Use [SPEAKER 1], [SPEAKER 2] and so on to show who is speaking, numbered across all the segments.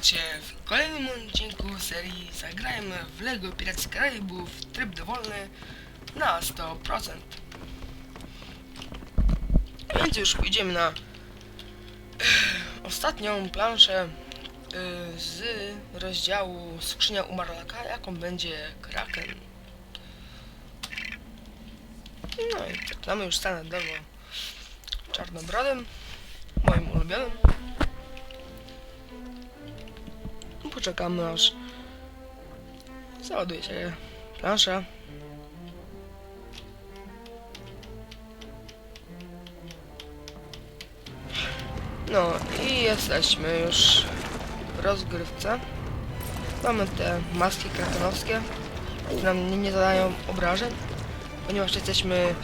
[SPEAKER 1] witajcie w kolejnym odcinku serii Zagrajmy w LEGO Piracy Karaibów tryb dowolny na 100%. Więc już pójdziemy na ostatnią planszę y, z rozdziału Skrzynia Umarlaka, jaką będzie Kraken. No i zaczynamy już standardowo czarnobrodem, moim ulubionym. Poczekamy aż załaduje się plansza. No i jesteśmy już w rozgrywce. Mamy te maski krakenowskie, które nam nie, nie zadają obrażeń, ponieważ jesteśmy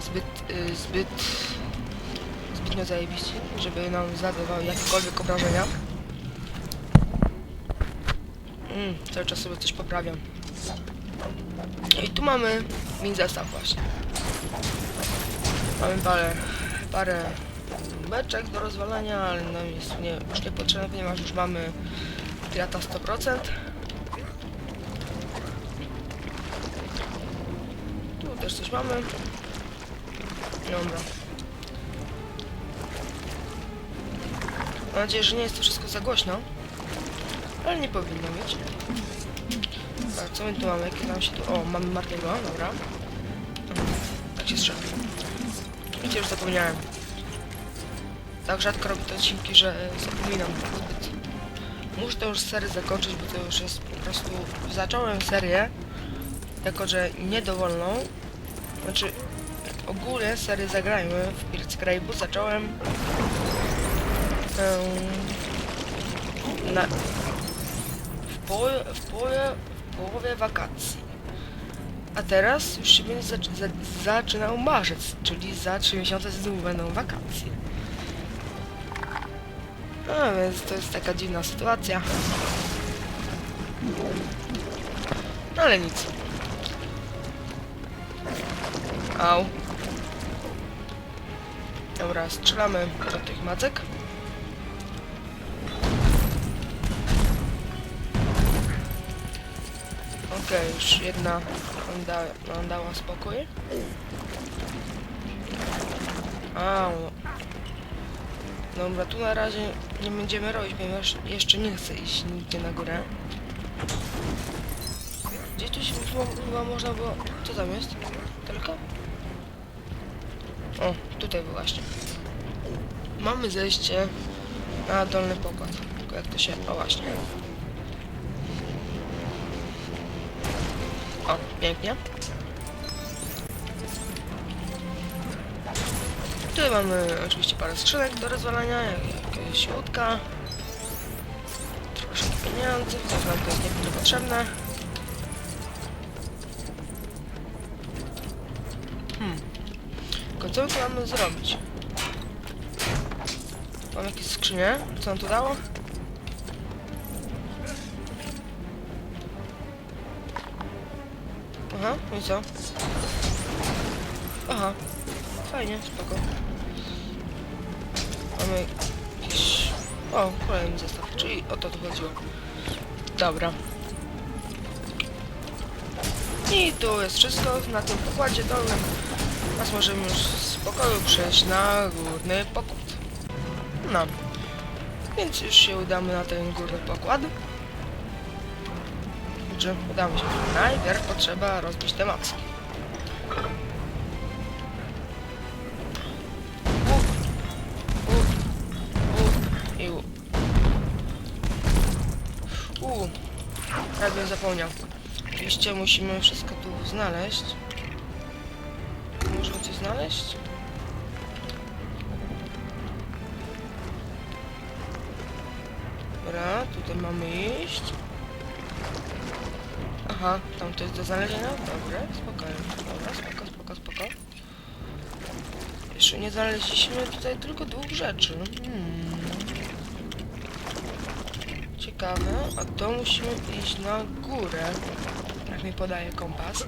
[SPEAKER 1] zbyt, y, zbyt, zbytnio zajebiści, żeby nam zadawały jakiekolwiek obrażenia. Mm, cały czas sobie coś poprawiam. I tu mamy min zestaw właśnie. Mamy parę, parę beczek do rozwalania, ale nam jest nie, już niepotrzebne, ponieważ już mamy pirata 100%. Tu też coś mamy. Dobra. Mam nadzieję, że nie jest to wszystko za głośno. Ale nie powinno. Tak, co my tu mamy? Jakie nam się tu... O, mamy Martiego, dobra. Tak się strzela. Widzicie, już zapomniałem. Tak rzadko robię te odcinki, że zapominam zbyt. Muszę to już serię zakończyć, bo to już jest po prostu... Zacząłem serię, jako że niedowolną. Znaczy, ogólnie serię zagrajmy w Pirates Caribou zacząłem... em, na, połowie, w połowie, w połowie wakacji. A teraz już się będzie zac za zaczynał marzec, czyli za 3 miesiące znów będą wakacje. No więc to jest taka dziwna sytuacja. No ale nic. Au. Dobra, strzelamy do tych macek. Okej, już jedna nam, da, nam dała spokój. Au. Dobra, tu na razie nie będziemy robić, ponieważ jeszcze nie chcę iść nigdzie na górę. Gdzieś tu się chyba, można było... Co tam jest? Tylko? O, tutaj właśnie. Mamy zejście na dolny pokład. Tylko jak to się... O właśnie. O, pięknie. Tutaj mamy oczywiście parę skrzynek do rozwalania, jak- jakieś łódka. Troszkę pieniędzy, to jest nieco potrzebne. Hmm. Tylko co my tu mamy zrobić? Mam jakieś skrzynie? Co nam to dało? No i co? Aha, fajnie, spoko. Mamy jakiś... O, kolejny zestaw, czyli o to tu chodziło. Dobra. I tu jest wszystko na tym pokładzie dolnym. Teraz możemy już z pokoju przejść na górny pokład. No. Więc już się udamy na ten górny pokład. Czy udamy się. Najpierw potrzeba rozbić te macki. Łup, łup, łup i łup. U, ja bym zapomniał. Oczywiście musimy wszystko tu znaleźć. Możemy coś znaleźć? Dobra, tutaj mamy iść. Aha, tam to jest do znalezienia? Dobra, spokojnie. Dobra, spoko, spoko, spoko. Jeszcze nie znaleźliśmy tutaj tylko dwóch rzeczy. Hmm. Ciekawe, a to musimy iść na górę. Jak mi podaje kompas.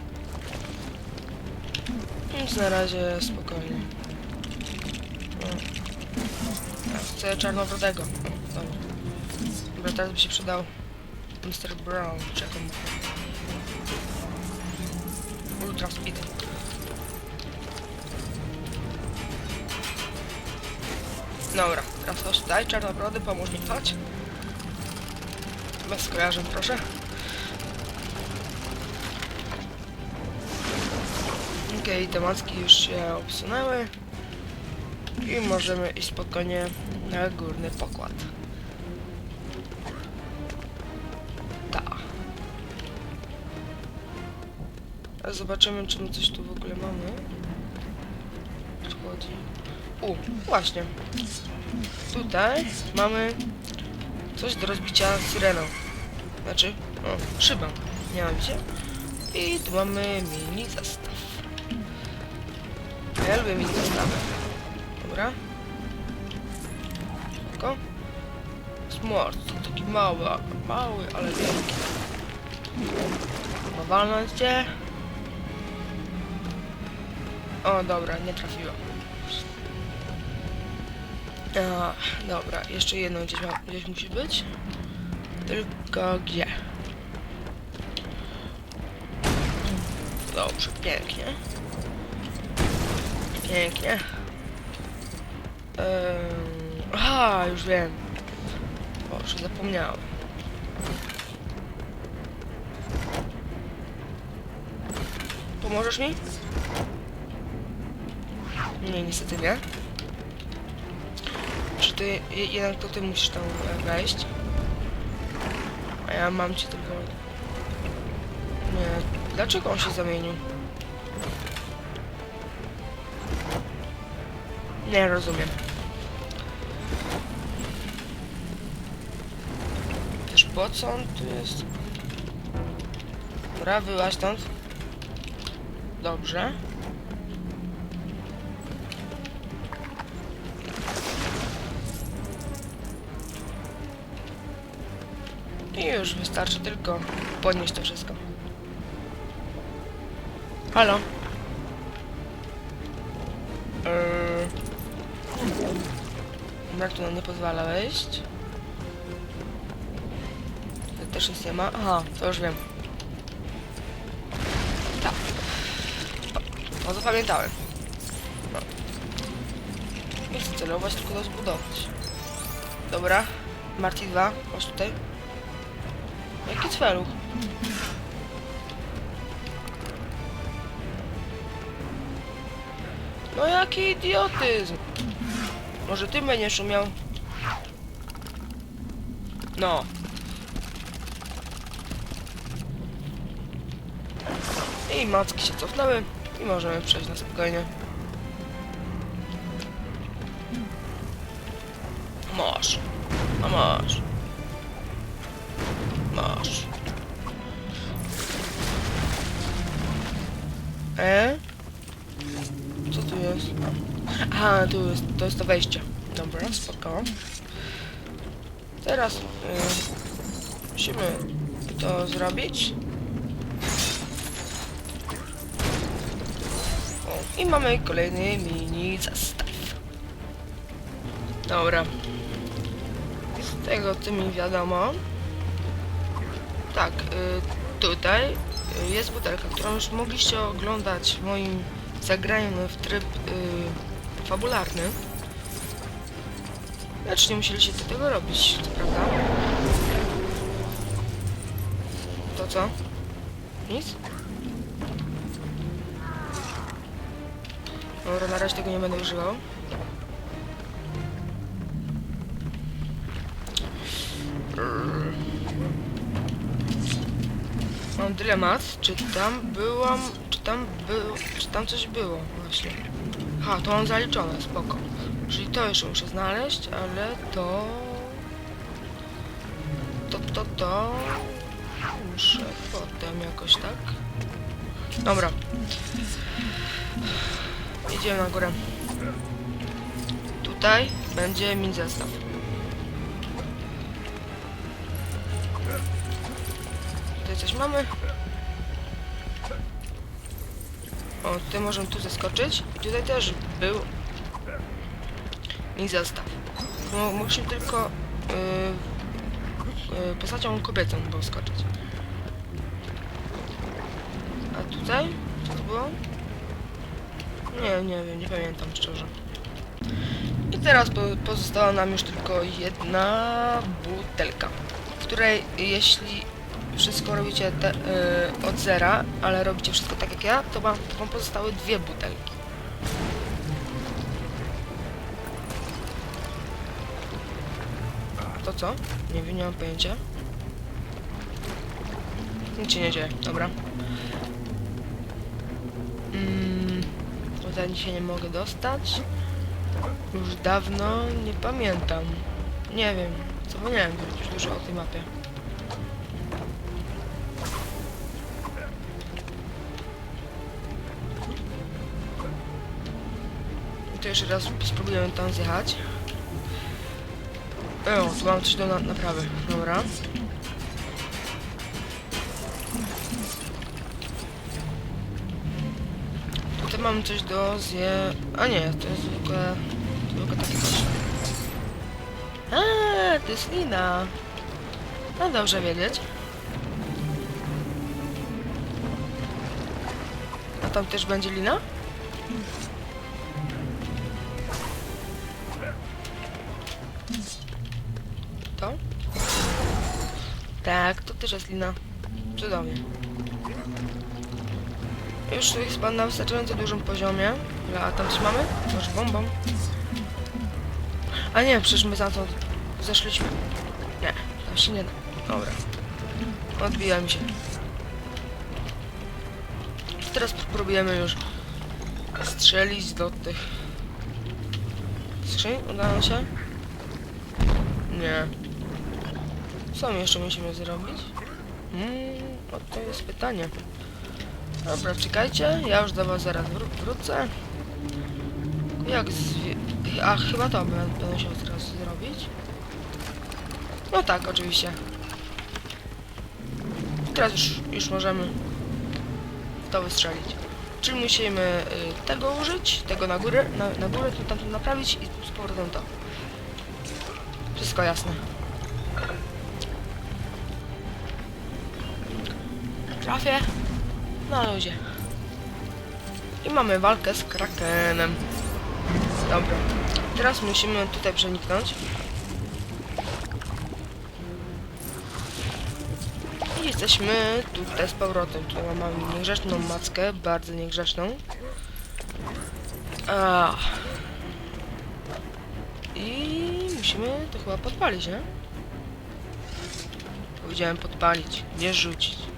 [SPEAKER 1] Więc na razie spokojnie. O. Ja chcę czarnowrodego. Dobra. Dobra, teraz by się przydał Mr. Brown, czy jak on. Ultra Speed. Dobra, teraz chodź tutaj, czarnobrody, pomóż mi, chodź. Bez skojarzeń, proszę. Okej, te maski już się obsunęły. I możemy iść spokojnie na górny pokład. Zobaczymy, czy my coś tu w ogóle mamy. Tu chodzi. U, właśnie. Tutaj mamy coś do rozbicia syreną. Znaczy, o, szybą. Mianowicie. I tu mamy mini zestaw. Ja lubię mini zestawy. Dobra. Tylko. Smart, to taki mały, mały, ale wielki. Ma walnąć cię. O, dobra, nie trafiła. A, dobra, jeszcze jedno gdzieś, ma, gdzieś musi być. Tylko gdzie? Dobrze, pięknie. Pięknie. Ehm, aha, już wiem. Boże, zapomniałem. Pomożesz mi? Nie, niestety nie. Czy ty, je- jednak to ty musisz tam e, wejść? A ja mam ci tylko... Nie, dlaczego on się zamienił? Nie rozumiem. Też po co on tu jest? Dobra, wyłaź stąd. Dobrze. I już wystarczy tylko podnieść to wszystko. Halo? Eee... Jak tu nam nie pozwala wejść? Tutaj też nic nie ma. Aha, to już wiem. Tak. No zapamiętałem. No. Nie chcę celować, tylko to zbudować. Dobra. Marty 2, chodź tutaj. Jaki cweluch? No jaki idiotyzm! Może ty będziesz umiał? No. I macki się cofnęły i możemy przejść na spokojnie. Masz. A. Masz. E? Co tu jest? Aha, tu jest, to jest to wejście. Dobra, spoko. Teraz y, musimy to zrobić. O, I mamy kolejny mini zestaw. Dobra. Z tego co mi wiadomo. Tak, y, tutaj jest butelka, którą już mogliście oglądać w moim zagraniu w tryb y, fabularny. Lecz nie musieliście tego robić, co prawda? To co? Nic? Dobra, na razie tego nie będę używał. Mam dylemat, czy tam byłam, czy tam był, czy tam coś było właśnie. Ha, to mam zaliczone, spoko. Czyli to jeszcze muszę znaleźć, ale to... To, to, to... Muszę potem jakoś, tak? Dobra. Idziemy na górę. Tutaj będzie min zestaw. Tutaj coś mamy. O, tutaj możemy tu zeskoczyć. Tutaj też był mi zestaw. No, musimy tylko yy, y, postacią kobiecą było skoczyć. A tutaj? Co to było? Nie, nie wiem, nie pamiętam szczerze. I teraz po, pozostała nam już tylko jedna butelka, w której jeśli wszystko robicie te, y, od zera, ale robicie wszystko tak jak ja, to wam, to wam pozostały dwie butelki. To co? Nie wiem, nie mam pojęcia. Nic się nie dzieje, dobra. Mm, się nie mogę dostać. Już dawno nie pamiętam. Nie wiem, zapomniałem już dużo o tej mapie. Jeszcze raz spróbujemy tam zjechać. O, tu mam coś do na naprawy. Dobra. Tutaj mam coś do zje... A nie, to jest zwykłe... Zwykłe takie coś. A, to jest lina. No dobrze wiedzieć. A tam też będzie lina? Tak, to też jest lina. Cudownie. Już jest pan na wystarczająco dużym poziomie. A tam trzymamy? Może bombą? A nie, przecież my za to zeszliśmy. Nie, tam się nie da. Dobra. Odbija mi się. Teraz próbujemy już strzelić do tych skrzyń. Uda nam się? Nie. Co my jeszcze musimy zrobić? O to jest pytanie. Dobra, czekajcie, ja już do was zaraz wró wrócę. Jak zwie... A, chyba to będę musiał teraz zrobić. No tak, oczywiście. Teraz już, już możemy to wystrzelić. Czyli musimy y, tego użyć, tego na górę, na, na górę, tu tamto naprawić i z powrotem to. Wszystko jasne. Trafię. Na luzie. I mamy walkę z Krakenem. Dobra. Teraz musimy tutaj przeniknąć. I jesteśmy tutaj z powrotem. Tutaj mamy niegrzeczną mackę, bardzo niegrzeczną. A. I musimy to chyba podpalić, nie? Powiedziałem podpalić, nie rzucić.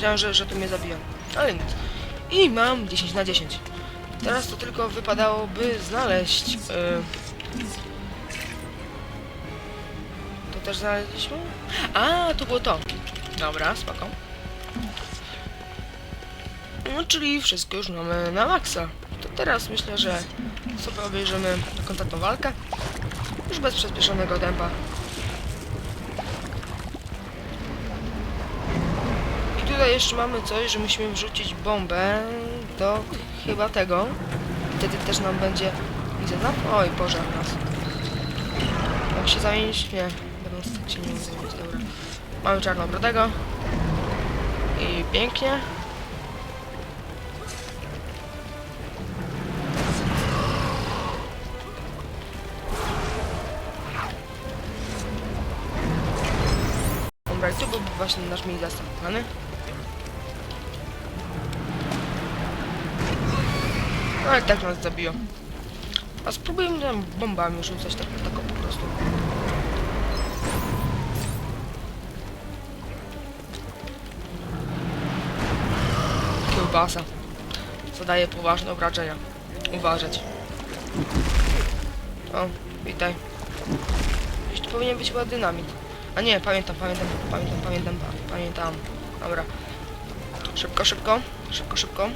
[SPEAKER 1] Myślałem, że, że tu mnie zabiją. Ale nic. I mam 10 na 10. Teraz to tylko wypadałoby znaleźć. Yy... To też znaleźliśmy? A, to było to. Dobra, spoko. No, czyli wszystko już mamy na maksa. To teraz myślę, że sobie obejrzymy konkretną walkę. Już bez przyspieszonego tempa. I tutaj jeszcze mamy coś, że musimy wrzucić bombę do chyba tego. Wtedy też nam będzie... Widzę tam? Oj, pożar nas. Jak się zamienić? Nie. Będą stać się nie dobra. Mamy czarnobrodego. I pięknie. Dobra, i tu był właśnie nasz mini zastępowany. Ale tak nas zabiją. A spróbujmy tam bombami rzucać tak, tak po prostu. Kiełbasa. Zadaje poważne obrażenia. Uważać. O, witaj. Gdzieś tu powinien być chyba dynamit. A nie, pamiętam, pamiętam, pamiętam, pamiętam, pa- pamiętam. Dobra. Szybko, szybko, szybko, szybko.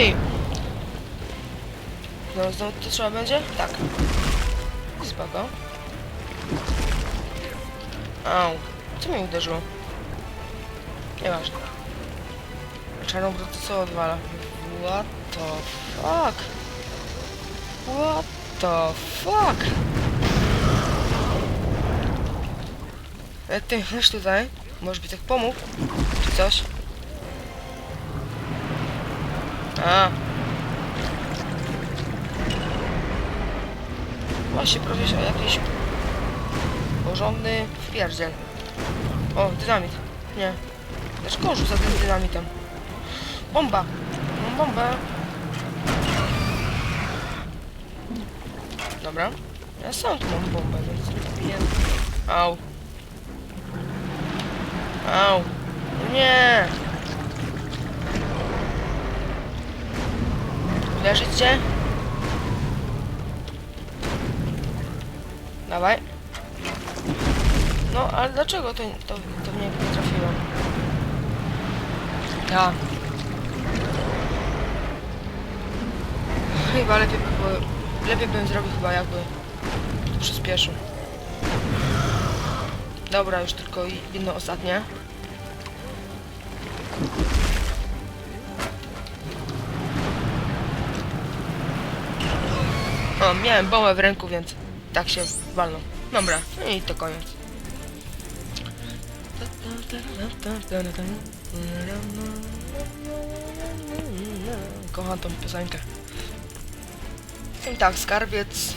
[SPEAKER 1] I... No, znowu to trzeba będzie? Tak. Spoko. Au. Co mnie uderzyło? Nieważne. Czarną to co odwala? What the fuck? What the fuck? E, Ty, chodź tutaj. Może by tak pomógł? Czy coś? A. Właśnie prosić o jakiś porządny wpierdziel. O, dynamit. Nie. Dlaczego rzuca tym dynamitem? Bomba! Mam bombę. Dobra. Ja sam tu mam bombę, więc nie. Au. Au. Nie! Uderzyć? Dawaj. No, ale dlaczego to, to, to w niego nie trafiłem? Ja. Chyba lepiej by było, lepiej bym zrobił chyba jakby przyspieszył. Dobra, już tylko jedno ostatnie. O, miałem bombę w ręku, więc tak się walną. Dobra, no i to koniec. Kocham tą piosenkę. I tak, skarbiec.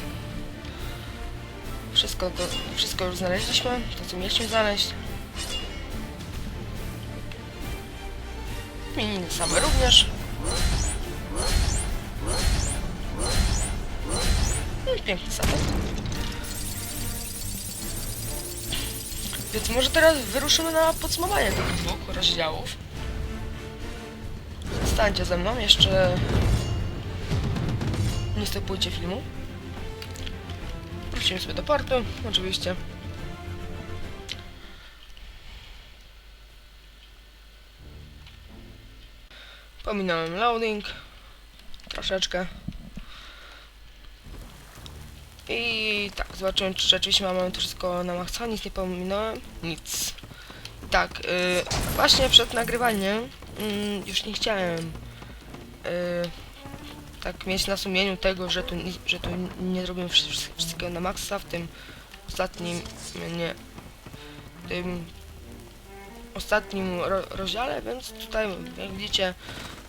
[SPEAKER 1] Wszystko, to, wszystko już znaleźliśmy, to co mieliśmy znaleźć. Mininy same również. Piękny. Więc może teraz wyruszymy na podsumowanie tych dwóch rozdziałów. Stańcie ze mną, jeszcze nie stopujcie filmu. Wrócimy sobie do portu, oczywiście. Pominąłem loading. Troszeczkę. I tak, zobaczymy czy rzeczywiście mamy to wszystko na maksa, nic nie pominąłem, nic. Tak, y, właśnie przed nagrywaniem mm, już nie chciałem y, tak mieć na sumieniu tego, że tu, że tu nie zrobiłem wszy- wszystkiego na maksa w tym ostatnim, nie, tym ostatnim ro, rozdziale, więc tutaj jak widzicie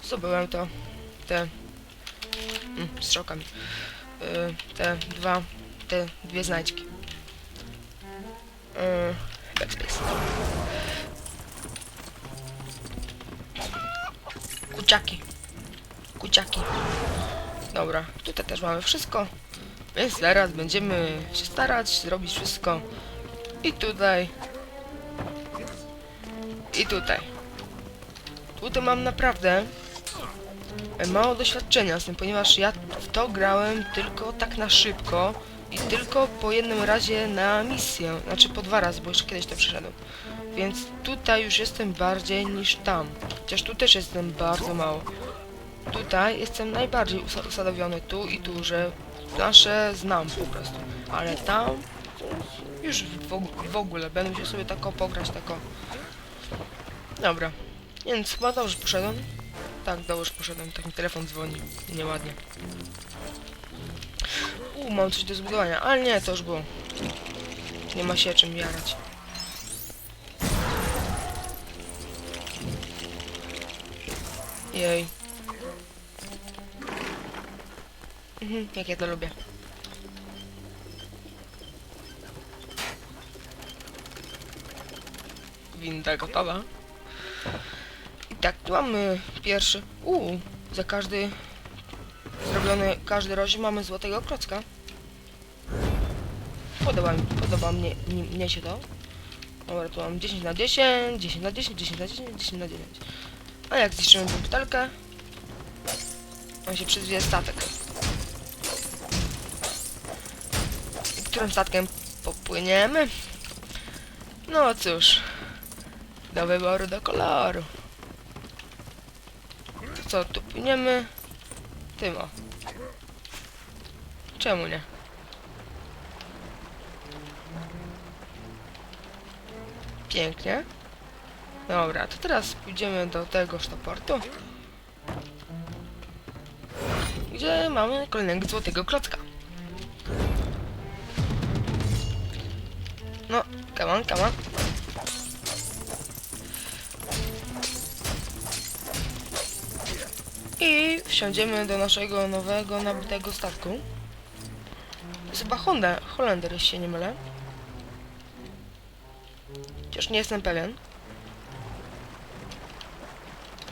[SPEAKER 1] zdobyłem to, te, mm, strzałkami te dwa, te dwie znajdźki. Y, backspace. Kuciaki. Kuciaki. Dobra, tutaj też mamy wszystko. Więc teraz będziemy się starać, zrobić wszystko. I tutaj. I tutaj. Tutaj mam naprawdę mało doświadczenia z tym, ponieważ ja w to grałem tylko tak na szybko i tylko po jednym razie na misję, znaczy po dwa razy, bo jeszcze kiedyś to przeszedłem. Więc tutaj już jestem bardziej niż tam. Chociaż tu też jestem bardzo mało. Tutaj jestem najbardziej usa- usadowiony tu i tu, że nasze znam po prostu. Ale tam już w, w ogóle będę się sobie tako pograć, tako. Dobra. Więc chyba dobrze poszedłem. Tak, dobrze poszedłem, tak mi telefon dzwoni. Nieładnie. U, mam coś do zbudowania, ale nie, to już było. Nie ma się czym jarać. Jej. Mhm, jak ja to lubię. Winda gotowa. Tak, tu mamy pierwszy. Uuu, za każdy zrobiony każdy rozdział mamy złotego klocka. Podoba mi, podoba mnie, mi- mnie się to. Dobra, tu mam 10 na 10, 10 na 10, 10 na 10, 10 na 9. A jak zniszczymy tę butelkę, on się przyzwie statek. I którym statkiem popłyniemy? No cóż, do wyboru, do koloru. Co, tu płyniemy tym o. Czemu nie? Pięknie. Dobra, to teraz pójdziemy do tegoż to portu. Gdzie mamy kolejnego złotego klocka. No, come on, come on. I wsiądziemy do naszego nowego, nabytego statku. Jest chyba Honda, Holender, jeśli się nie mylę. Chociaż nie jestem pewien.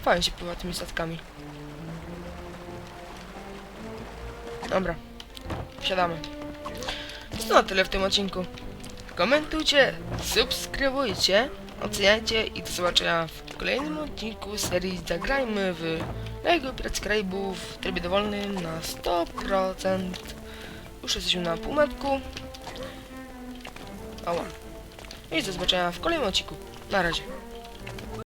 [SPEAKER 1] Fajnie się pływa tymi statkami. Dobra. Wsiadamy. To na tyle w tym odcinku. Komentujcie, subskrybujcie, oceniajcie i do zobaczenia w kolejnym odcinku serii Zagrajmy w Lego Pirates Caraibów w trybie dowolnym na 100%. Już jesteśmy na półmetku. Ała. I do zobaczenia w kolejnym odcinku. Na razie.